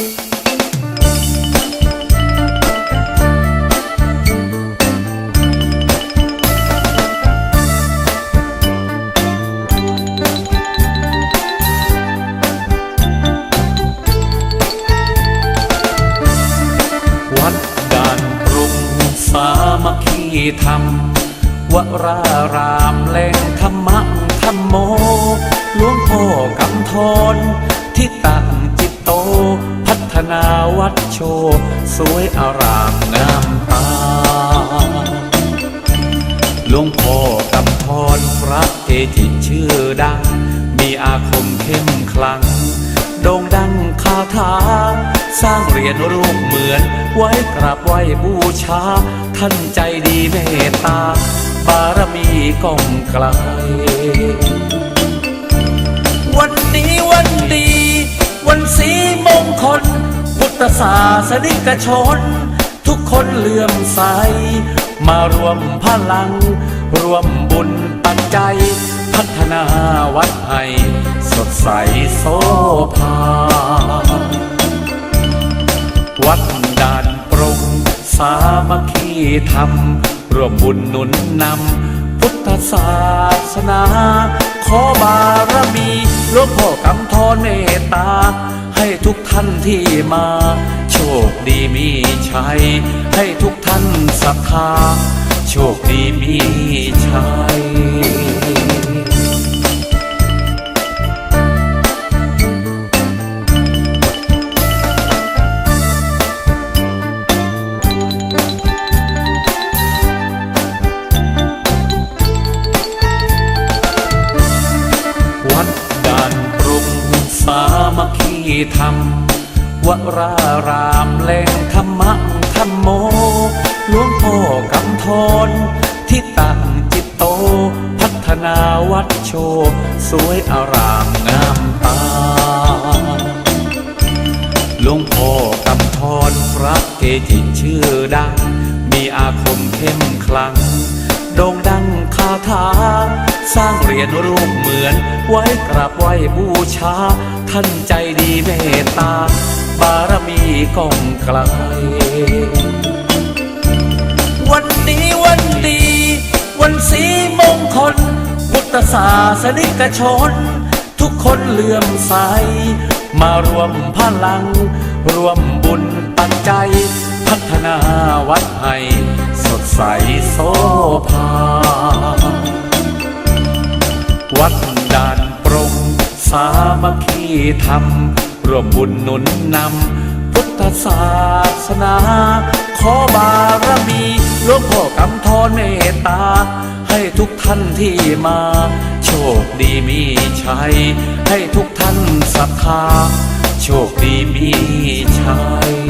วัดด่านปรุงสามคีธรรมวรารามแหล่งธรรมะธรรมโมหลวงพ่อกำธรที่ตั้งจิตโต นาวัดโชว์สวยอารามงามตาหลวงพ่อกำพรพระเกจิชื่อดัง มีอาคมเข้มขลังโด่งดังคาถา สร้างเหรียญรูปเหมือน ไว้กราบไหว้บูชา ท่านใจดีเมตตา บารมีก้องไกล พุทธศาสนิกชน ทุกคนเลื่อมใส มารวมพลัง รวมบุญปัจจัย พัฒนาวัดให้สดใสโสภา วัดด่านปรงสามัคคีธรรม รวมบุญหนุนนำพุทธศาสนา ขอบารมีหลวงพ่อกำธรเมตตา ทุกท่านที่มา โชคดีมีชัย ให้ทุกท่านศรัทธา โชคดีมีชัยวัดด่านปรุงสามัคคี ธรรมวรารามแหล่งธรรมะธรรมโมหลวงพ่อกำธรที่ตั้งจิตโต พัฒนาวัดโชว์สวยอารามงามตาหลวงพ่อกำธรพระเกจิชื่อดัง มีอาคมเข้มขลังโด่งดังคาถา สร้าง ยญรูปเหมือน ไว้กราบไหว้บูชา ท่านใจดีเมตตา บารมีก้องไกล วันนี้วันดี วันสีมงคล พุทธศาสนิกชน ทุกคนเลื่อมใส มารวมพลัง รวมบุญปัจจัย พัฒนาวัดให้สดใสโสภา ธรรมร่วมบุญหนุนนำพุทธศาสนา ขอบารมีหลวงพ่อกำธรเมตตา ให้ทุกท่านที่มา โชคดีมีชัย ให้ทุกท่านศรัทธา โชคดีมีชัย